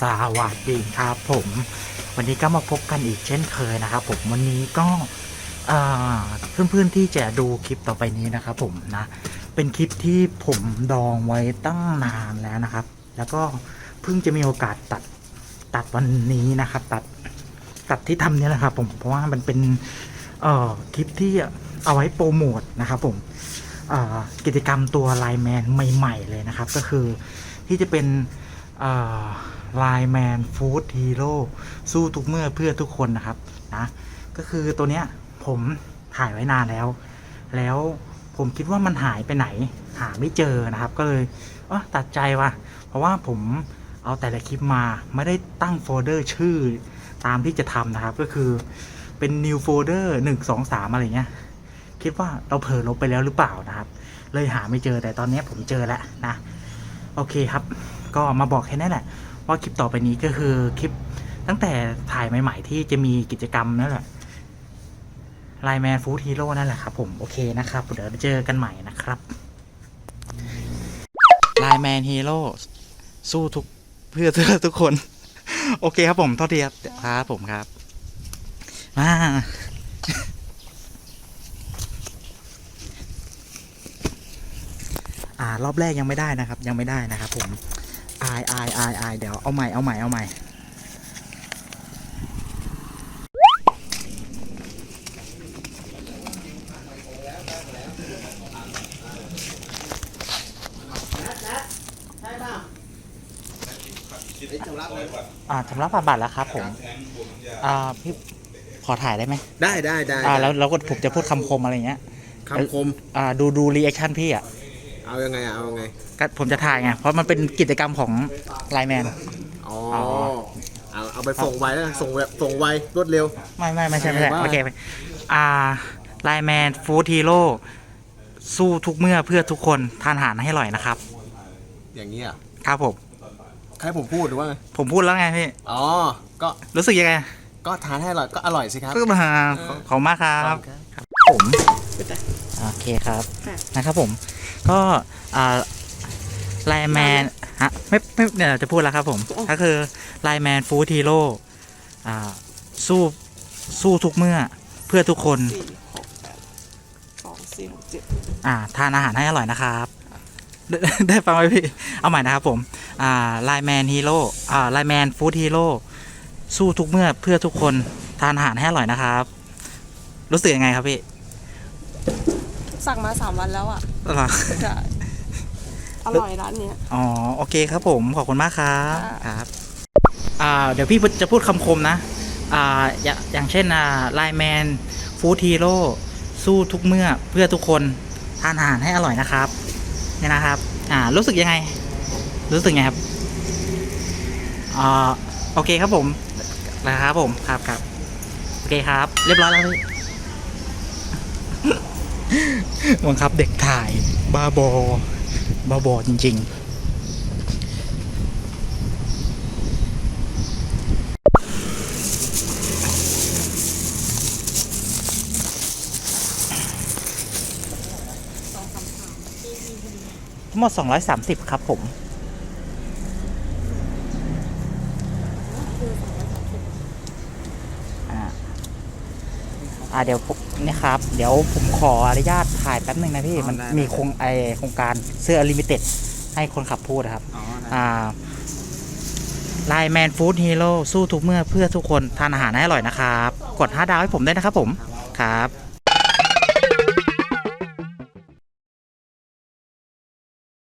สวัสดีครับผม วันนี้ก็มาพบกันอีกเช่นเคยนะครับผมวันนี้ก็เพื่อนๆที่จะดูคลิปต่อไปนี้นะครับผมนะเป็นคลิปที่ผมดองไว้ตั้งนานแล้วนะครับ แล้วก็เพิ่งจะมีโอกาสตัดตัดวันนี้นะครับ ตัดตัดที่ทำเนี่ยแหละครับผมเพราะว่ามันเป็นคลิปที่เอาไว้โปรโมทนะครับผมกิจกรรมตัวไลแมนใหม่ ๆ เลยนะครับ ก็คือที่จะเป็น ไลแมนฟู้ดฮีโร่สู้ทุกเมื่อเพื่อทุกคนนะครับนะก็คือตัวเนี้ยผมถ่ายไว้นานแล้ว แล้วผมคิดว่ามันหายไปไหน หาไม่เจอนะครับ ก็เลยเออตัดใจว่ะ เพราะว่าผมเอาแต่ละคลิปมาไม่ได้ตั้งโฟลเดอร์ชื่อตามที่จะทำนะครับ ก็คือเป็น new folder 1 2 3 อะไรเงี้ย คิดว่าเราเผลอลบไปแล้วหรือเปล่านะครับ เลยหาไม่เจอแต่ตอนนี้ผมเจอแล้วนะ โอเคครับ ก็มาบอกแค่นั้นแหละ ว่าคลิปต่อไปนี้ก็คือคลิปตั้งแต่ถ่ายใหม่ ๆ ที่จะมีกิจกรรมนั่นแหละไลแมนฟู้ดฮีโร่นั่นแหละครับผม โอเคนะครับ เดี๋ยวเจอกันใหม่นะครับไลแมนฮีโร่สู้ทุกเพื่อเพื่อทุกคน โอเคครับผมโทษทีครับครับผมครับ มาอ่ารอบแรกยังไม่ได้นะครับ ยังไม่ได้นะครับผม อายอายอายอายเดี๋ยวเอาใหม่เอาใหม่เอาใหม่อ่าชำระผ่านบัตรแล้วครับผมอ่าพี่ขอถ่ายได้ไหมได้ได้ได้อ่าแล้วแล้วก็ผมจะพูดคำคมอะไรเงี้ยคำคมอ่าดูดูรีแอคชั่นพี่อะ เอายังไงอะเอายังไง ก็ผมจะถ่ายไง เพราะมันเป็นกิจกรรมของไลแมน อ๋อ อ๋อ เอาเอาไปส่งไวแล้วกันส่งแบบส่งไวรวดเร็ว ไม่ไม่ไม่ใช่ไม่ใช่ว่าโอเคอ่าไลแมนฟู้ดฮีโร่สู้ทุกเมื่อเพื่อทุกคนทานอาหารให้อร่อยนะครับ อย่างนี้อะครับผมใครผมพูดหรือว่าไง ผมพูดแล้วไงพี่ อ๋อ ก็รู้สึกยังไงก็ทานให้อร่อยก็อร่อยสิครับก็มาขอขอบคุณมากครับ ผม โอเคครับค่ะ นะครับผม ก็อ่าไลแมนฮะไม่ไม่เดี๋ยวจะพูดแล้วครับผม ก็คือไลแมนฟู้ดฮีโร่อ่าสู้สู้ทุกเมื่อเพื่อทุกคน สี่หกแปดสองสี่หกเจ็ดอ่าทานอาหารให้อร่อยนะครับได้ได้ฟังไหมพี่ เอาใหม่นะครับผมอ่าไลแมนฮีโร่อ่าไลแมนฟู้ดฮีโร่สู้ทุกเมื่อเพื่อทุกคนทานอาหารให้อร่อยนะครับ รู้สึกยังไงครับพี่ สั่งมาสามวันแล้วอะเหรอใช่อร่อยร้านเนี้ย อ๋อโอเคครับผมขอบคุณมากครับค่ะ ครับอ่าเดี๋ยวพี่จะพูดคำคมนะอ่าอย่าอย่างเช่นอ่าไลแมนฟู้ดฮีโร่สู้ทุกเมื่อเพื่อทุกคนทานอาหารให้อร่อยนะครับเนี่ยนะครับอ่ารู้สึกยังไง รู้สึกไงครับอ่าโอเคครับผมนะครับผมครับครับโอเคครับ เรียบร้อยแล้วพี่ บังคับเด็กถ่ายบ้าบอบ้าบอจริง ๆ ทั้งหมด230 ครับผม อ่าเดี๋ยวผมนี่ครับ เดี๋ยวผมขออนุญาตถ่ายแป๊บหนึ่งนะพี่ อ๋อมันได้ มีได้โครงไอโครงการเสื้อลิมิเต็ดให้คนขับพูดนะครับ อ๋ออ่าไลแมนฟู้ดฮีโร่สู้ทุกเมื่อเพื่อทุกคนทานอาหารให้อร่อยนะครับ กด 5 ดาวให้ผมด้วยนะครับผม ครับ